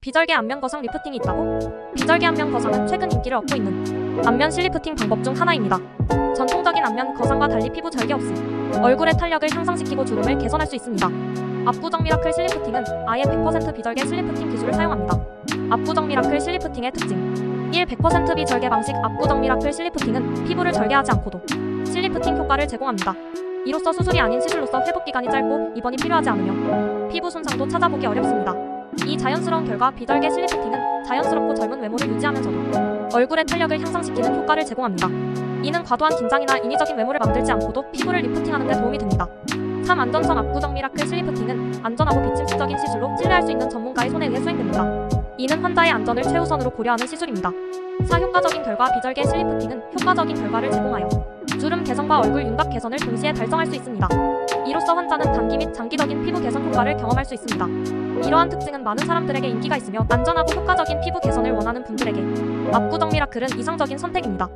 비절개 안면 거상 리프팅이 있다고? 비절개 안면 거상은 최근 인기를 얻고 있는 안면 실리프팅 방법 중 하나입니다. 전통적인 안면 거상과 달리 피부 절개 없이 얼굴의 탄력을 향상시키고 주름을 개선할 수 있습니다. 압구정 미라클 실리프팅은 아예 100% 비절개 실리프팅 기술을 사용합니다. 압구정 미라클 실리프팅의 특징 1. 100% 비절개 방식 압구정 미라클 실리프팅은 피부를 절개하지 않고도 실리프팅 효과를 제공합니다. 이로써 수술이 아닌 시술로서 회복 기간이 짧고 입원이 필요하지 않으며 피부 손상도 찾아보기 어렵습니다. 이 자연스러운 결과 비절개 실리프팅은 자연스럽고 젊은 외모를 유지하면서도 얼굴의 탄력을 향상시키는 효과를 제공합니다. 이는 과도한 긴장이나 인위적인 외모를 만들지 않고도 피부를 리프팅하는 데 도움이 됩니다. 3. 안전성 압구정 미라클 실리프팅은 안전하고 비침수적인 시술로 신뢰할 수 있는 전문가의 손에 의해 수행됩니다. 이는 환자의 안전을 최우선으로 고려하는 시술입니다. 4. 효과적인 결과 비절개 실리프팅은 효과적인 결과를 제공하여 개선과 얼굴 윤곽 개선을 동시에 달성할 수 있습니다. 이로써 환자는 단기 및 장기적인 피부 개선 효과를 경험할 수 있습니다. 이러한 특징은 많은 사람들에게 인기가 있으며 안전하고 효과적인 피부 개선을 원하는 분들에게 압구정 미라클은 이상적인 선택입니다.